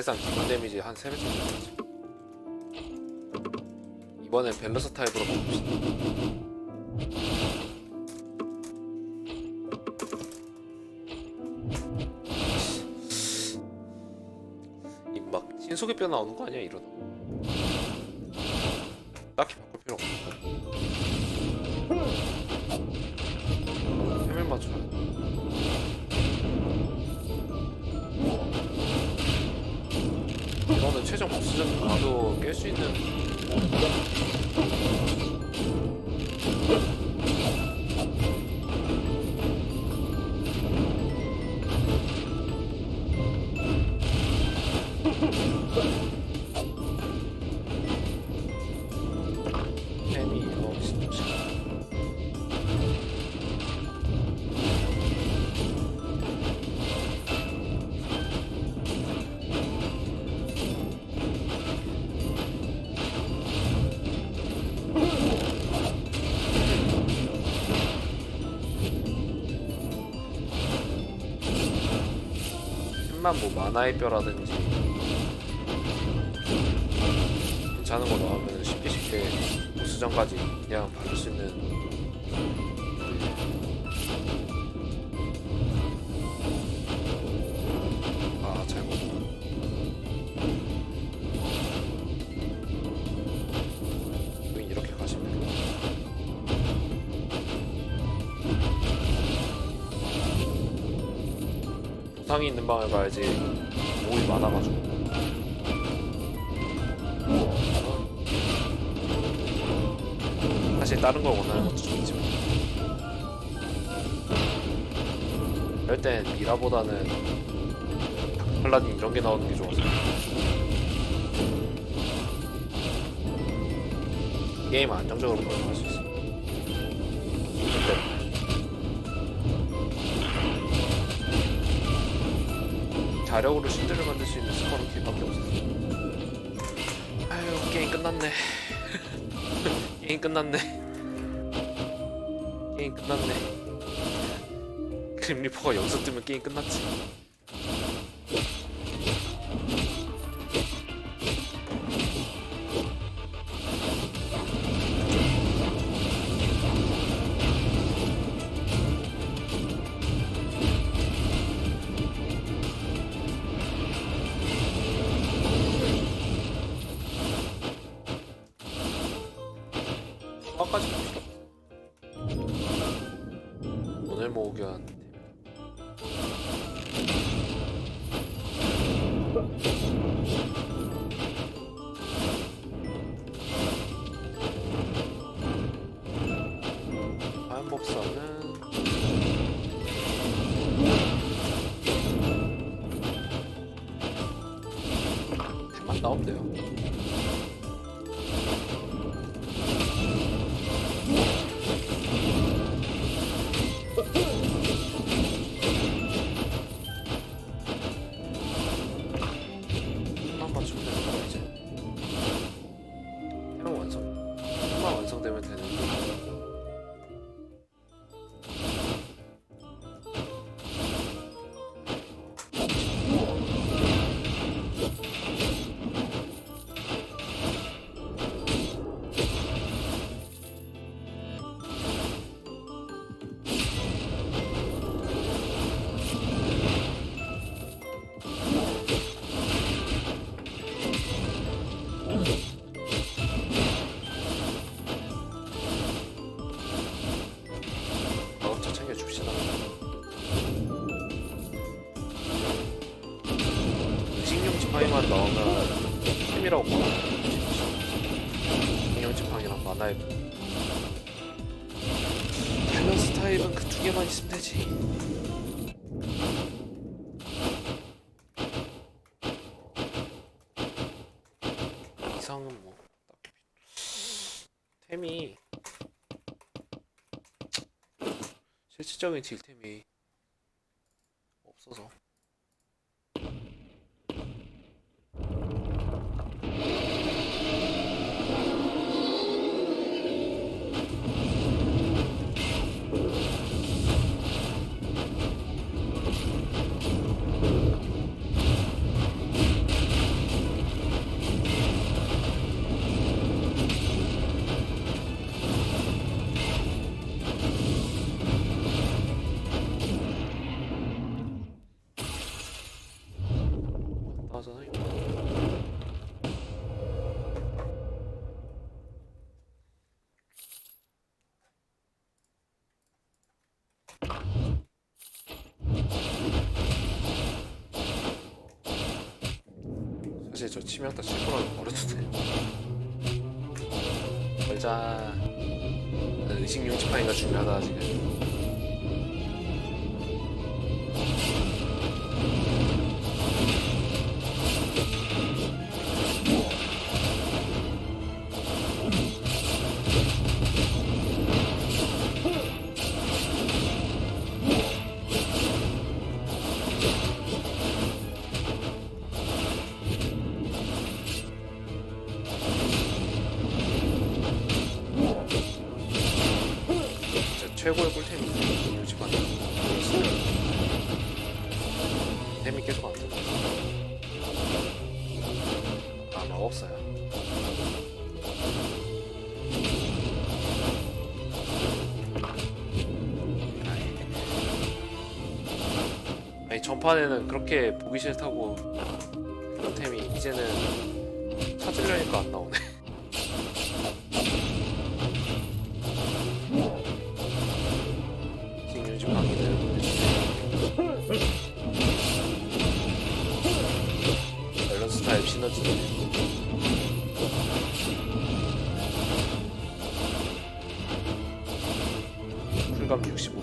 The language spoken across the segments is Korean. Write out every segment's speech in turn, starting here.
사실상 기본 데미지 한 3배 정도 되지. 이번엔 밸런스 타입으로 바꿉시다. 이막 신속의 변화 나오는 거 아니야 이러다 가도 템만 뭐 만화의 뼈라든지 괜찮은 거 나오면 쉽게 쉽게 보스전까지 그냥 받을 수 있는 보상이 있는 방을 가야지. 모이 많아가지고. 사실 다른 걸 원하는 것도 좋지만. 이럴 땐 미라보다는 팔라딘 이런 게 나오는 게 좋아서 게임 안정적으로 돌아갈 수 있어 자력으로 신들을 만들 수 있는 스코어는 길밖에 없어. 아유 게임 끝났네. 게임 끝났네. 게임 끝났네. 그림 리퍼가 여기서 뜨면 게임 끝났지 나오면 돼요 템이. 실질적인 딜템이 치명타 칠 거라면 버려도 돼. 걸자. 의식 용지판이가 중요하다 지금. 전판에는 그렇게 보기 싫다고 템이 이제는 찾으려니까 안 나오네. 김윤주 강의는 밸런스 타입 시너지. 풀감 65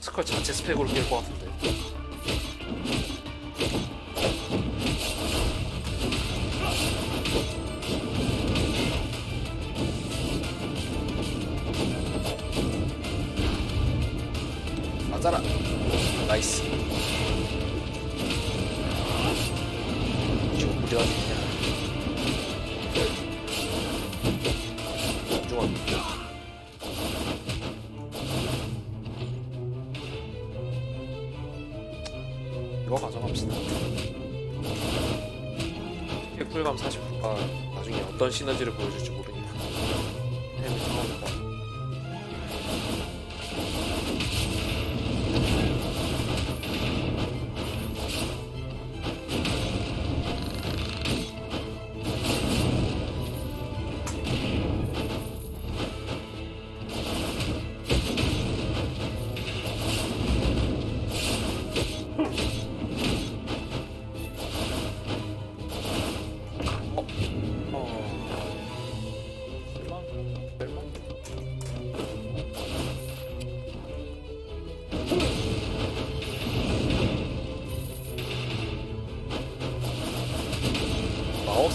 스컬 자체 스펙으로 깰 것 같은데 나중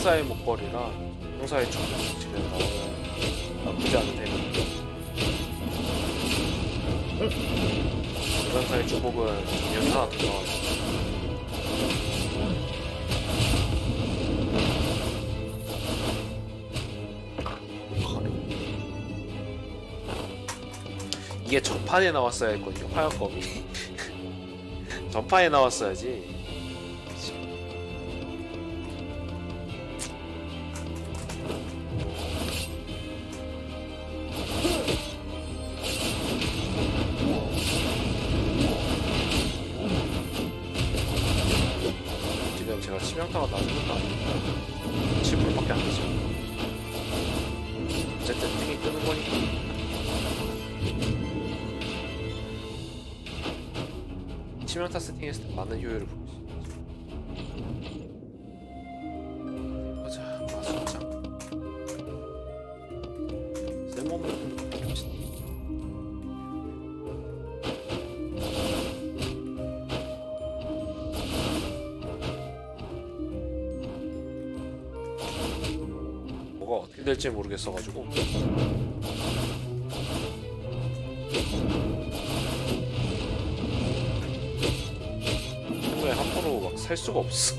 마법사의 목걸이랑 용사의 축복 지금 나오는 나쁘지 용사의 축복은 여기 하나 더 나와요 이게 전판에 나왔어야 했거든요 화약검이. 전판에 나왔어야지 많은 효율을 보고 있어. 보자, 마술장. 쓸모없는. 뭐가 어떻게 될지 모르겠어가지고. 살 수가 없어.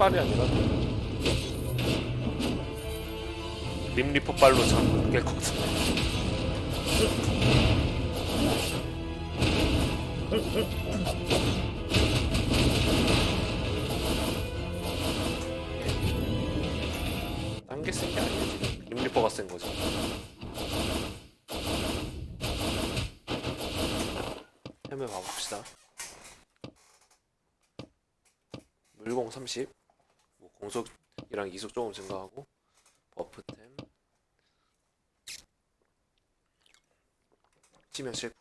빨이 아니라 림리퍼 빨로 참깰것 같은데. 딴게 센게 아니지 림리퍼가 센 거지. 해면 가봅시다. 물공 30뭐 공속이랑 이속 조금 증가하고 버프템 치명 7%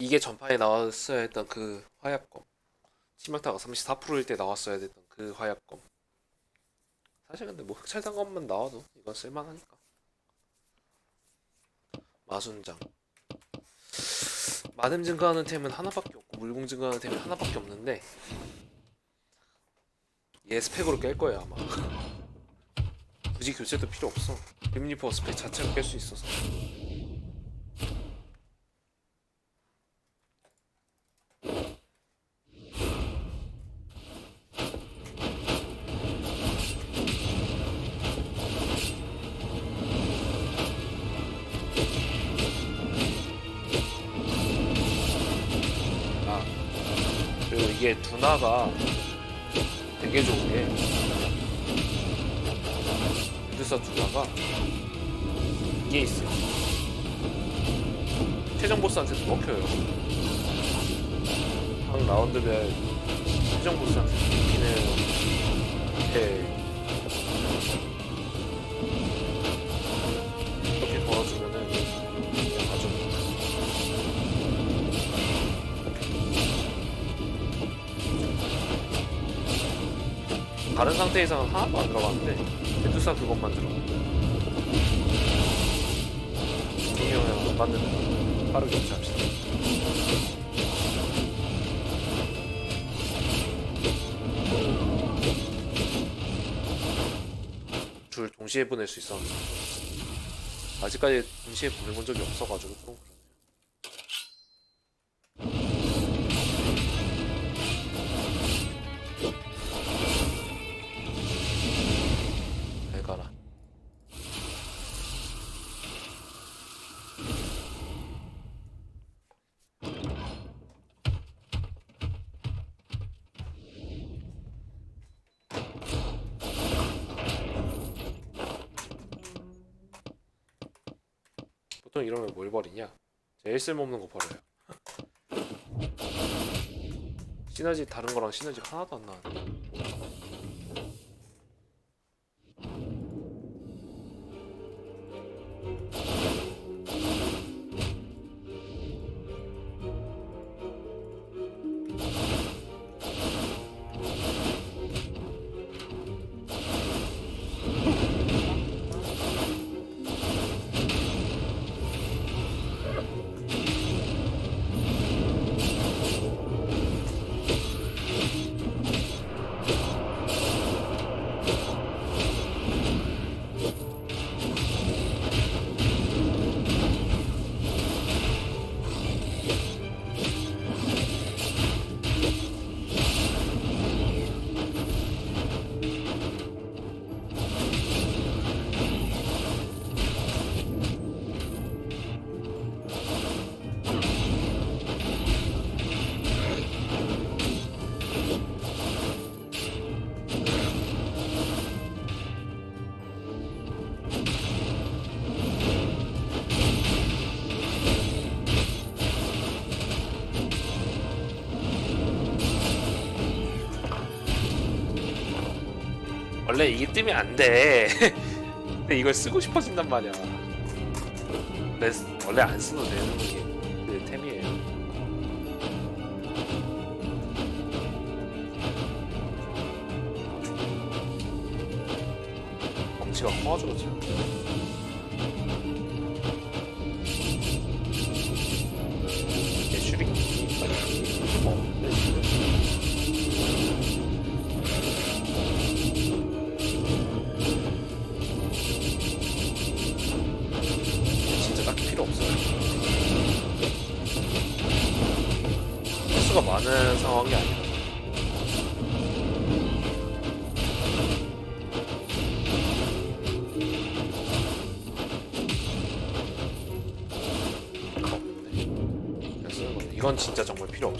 이게 전파에 나왔어야 했던 그 화약검. 치명타가 34%일 때 나왔어야 됐던 그 화약검. 사실 근데 뭐 흑찰단 검만 나와도 이건 쓸만하니까. 마순장. 마뎀 증가하는 템은 하나밖에 없고 물공 증가하는 템은 하나밖에 없는데 얘 스펙으로 깰 거예요 아마. 굳이 교체도 필요 없어. 림리퍼 스펙 자체로 깰 수 있어서. 아 그리고 이게 두나가 되게 좋은 게. 메두사 두나가 이게 있어요. 최종 보스한테도 먹혀요. 각 라운드별 최종 보스한테 먹히는 게 다른 상태에서는 하나도 안 들어갔는데 메두사 그것만 들어. 분명히 안 받는 빠르게 교체합시다. 둘 동시에 보낼 수 있었는데. 아직까지 동시에 보내본 적이 없어가지고 좀 뭘 버리냐? 제일 쓸모없는 거 버려요. 시너지 다른 거랑 시너지가 하나도 안 나는데. 원래 이게 뜨면 안 돼. 근데 이걸 쓰고 싶어진단 말이야. 근데 원래 안 쓰도 되는 게 그 템이에요. 덩치가 커가지고.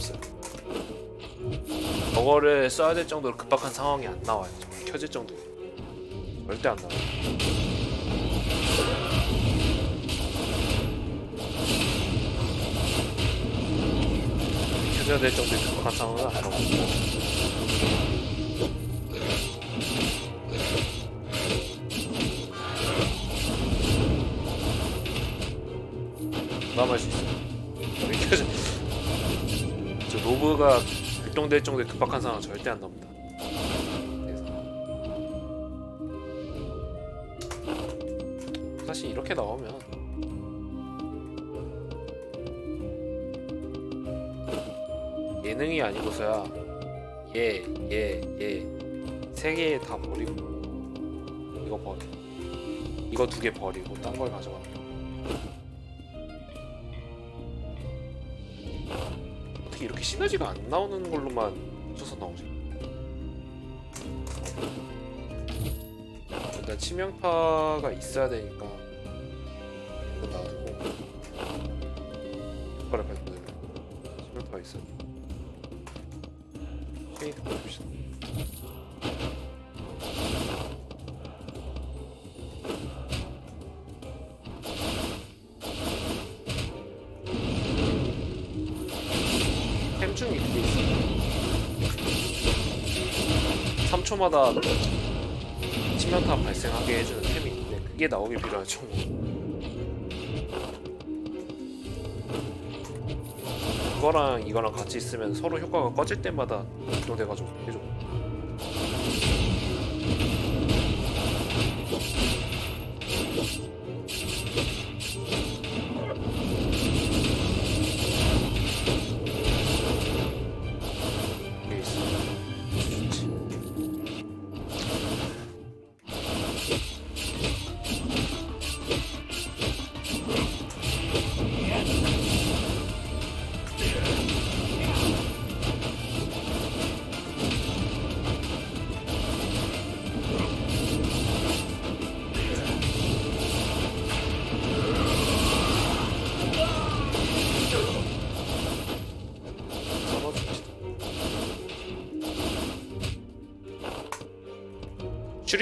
없어요. 저거를 써야 될 정도로 급박한 상황이 안 나와요. 정말 켜질 정도. 절대 안 나와요. 켜져야 될 정도의 급박한 상황은 안 나와요. 남할 수 있어 저 로브가 결동될 정도의 급박한 상황 절대 안 나옵니다. 그래서 사실 이렇게 나오면 예능이 아니고서야 얘, 얘, 얘세개 다 버리고 이거 버려. 이거 두 개 버리고 딴 걸 가져가는 거. 어떻게 이렇게 시너지가 안 나오는 걸로만 쳐서 나오지? 일단 치명타가 있어야 되니까 3초마다 치명타 발생하게 해주는 템이 있는데 그게 나오기 필요하죠. 그거랑 이거랑 같이 있으면 서로 효과가 꺼질 때마다 작동돼가지고 해줘. 그게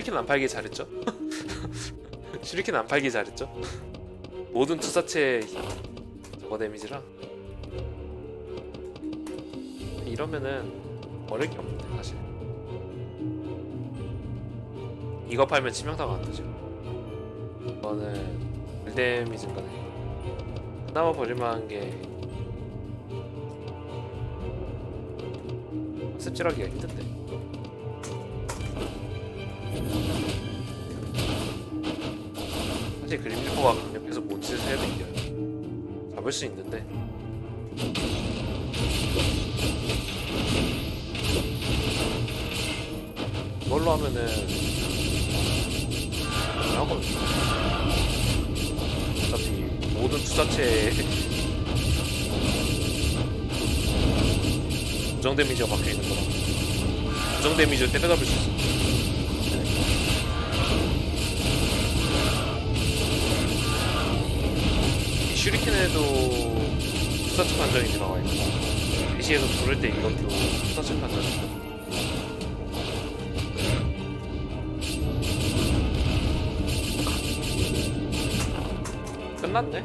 슈리킨 안 팔기 잘했죠? 슈리킨 안 팔기 잘했죠? 모든 투사체 저거 데미지라. 이러면은 버릴 게 없는데 사실. 이거 팔면 치명타가 안 되죠. 이거는 물 데미지 증가네. 그나마 버릴만한 게 습질하기가 힘든데 사실 그림 리퍼가 강력해서 뭔 짓을 해야 되냐 잡을 수 있는데. 이걸로 하면은 나거든요. 어차피 모든 투자체에 고정 데미지가 박혀 있는 거라. 고정 데미지를 때려잡을 수 있어. 슈리킨에도 투사체 판정이 들어가 있고 대시에서 부를 때 이것도 투사체 판정이 있고 끝났네.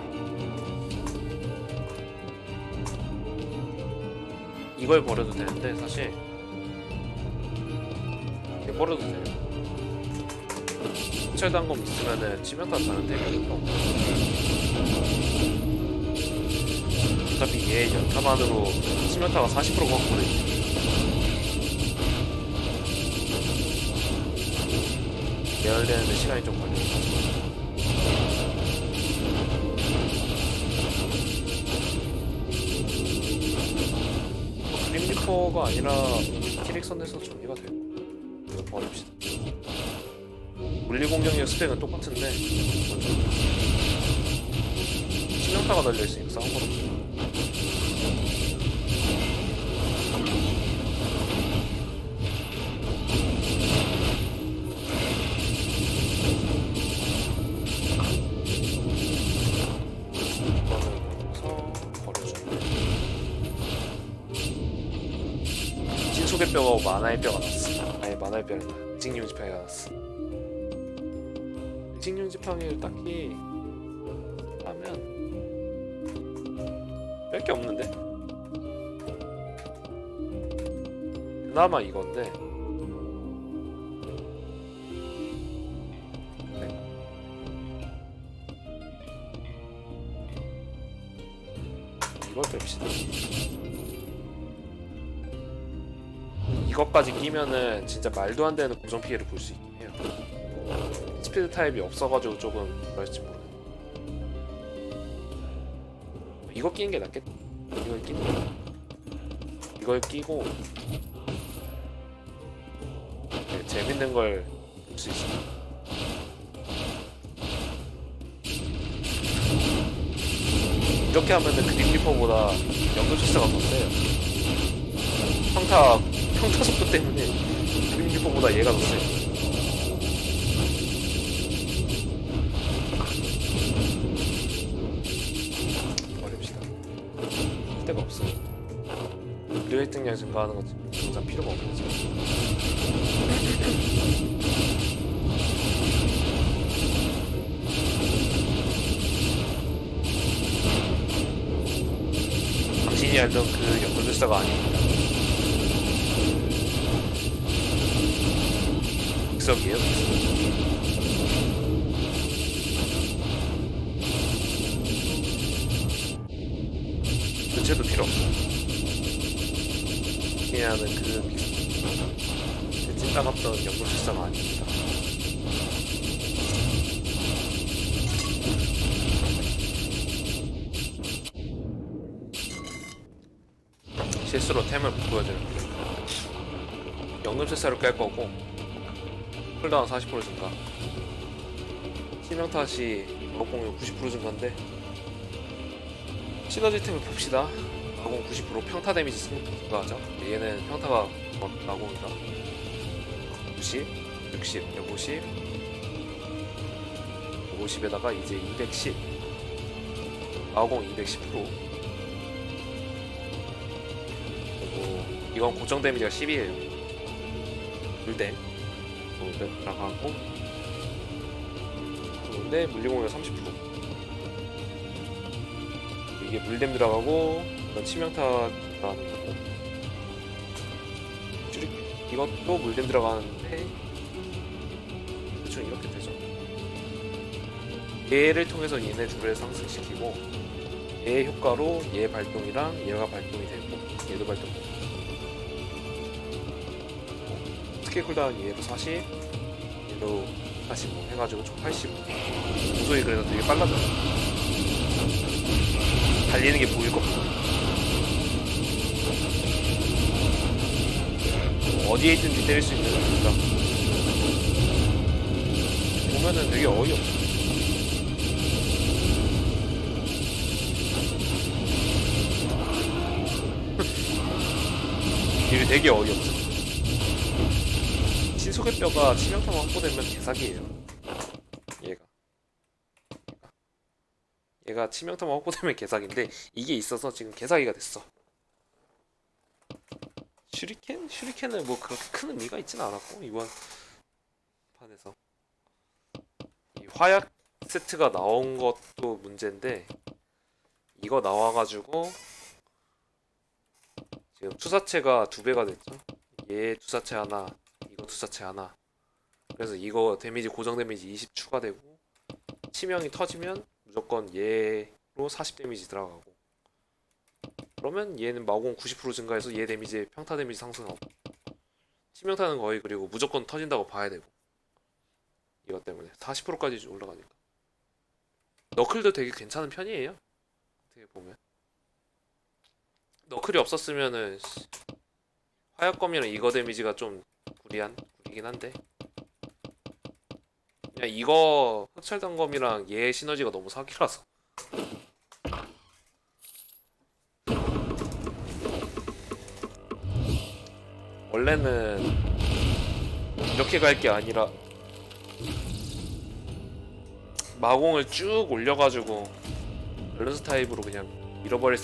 이걸 버려도 되는데 사실 이게 버려도 돼요. 철단검 있으면은 치명타 다는 데미니까 어차피 얘 연타만으로 치명타가 40% 걷거든요. 예열되는데 시간이 좀 걸려요. 그림 리퍼가 아니라 키릭선에서 정리가 돼요. 이거 버립시다. 물리 공격력 스펙은 똑같은데 치명타가 달려 있으니까 싸운 거로 뼈가 만화의 뼈가 나왔어. 아예 만화의 나. 의식용 지팡이가 나왔어. 의식용 지팡이를 딱히 하면 뺄 게 없는데. 그나마 이건데. 네. 이걸 뺍시다. 이것까지 끼면은 진짜 말도 안 되는 고정 피해를 볼 수 있긴 해요. 스피드 타입이 없어가지고 조금 그럴지 모르겠네. 이거 끼는 게 낫겠다. 이걸 끼는 게. 이걸 끼고 네, 재밌는 걸 볼 수 있어. 이렇게 하면은 그림 리퍼보다 연금 실사가 더 세요. 평타 평타 속도 때문에 그림 리퍼보다 얘가 더 세. 버 일 1등량 증가하는 건 당장 필요가 없는 거죠. 당신이 알던 그 연금술사가 아닙니다. 극성이에요. 교체도 필요 없어. 그냥 하는 그찐 따갑던 연금술사가 아닙니다. 실수로 템을 못 보여드립니다. 연금술사를 깔 거고 쿨다운 40% 증가 치명타시 마공률 90% 증가인데 시너지 템을 봅시다 마공 90% 평타 데미지 증가하죠. 얘는 평타가 마공이다 90, 60, 150 150에다가 이제 210 마공 210% 그리고 이건 고정 데미지가 10이에요. 물댐 물댐 들어가고. 그런데 물리공격 30% 이게 물댐 들어가고 이건 치명타 들어가는 거고 쭈리 이것도 물댐 들어가는데 대충 이렇게 되죠 얘를 통해서 얘네 둘을 상승시키고 얘 효과로 얘 발동이랑 얘가 발동이 되고 얘도 발동되고 스킬 쿨다운 얘로 40 얘로 45 해가지고 총 85. 도저히 그래서 되게 빨라져. 달리는 게 보일 겁니다. 어디에 있든지 때릴 수 있는 거니까. 보면은 되게 어이없어. 이게 되게 어이없어. 신속의 뼈가 치명타만 확보되면 개사기예요. 얘가. 얘가 치명타만 확보되면 개사기인데 이게 있어서 지금 개사기가 됐어. 슈리켄? 슈리켄은 뭐 그렇게 큰 의미가 있진 않았고 이번 판에서 이 화약 세트가 나온 것도 문제인데 이거 나와가지고 지금 투사체가 두 배가 됐죠. 얘 투사체 하나, 이거 투사체 하나. 그래서 이거 데미지 고정 데미지 20 추가되고 치명이 터지면 무조건 얘로 40 데미지 들어가고 그러면 얘는 마공 90% 증가해서 얘 데미지 평타 데미지 상승하고 치명타는 거의 그리고 무조건 터진다고 봐야 되고 이것 때문에 40%까지 올라가니까. 너클도 되게 괜찮은 편이에요 어떻게 보면. 너클이 없었으면은 씨, 화약검이랑 이거 데미지가 좀 구리한 구리긴 한데. 그냥 이거 흑철단검이랑 얘 시너지가 너무 사기라서 원래는 이렇게 갈 게 아니라 마공을 쭉 올려가지고 밸런스 타입으로 그냥 잃어버릴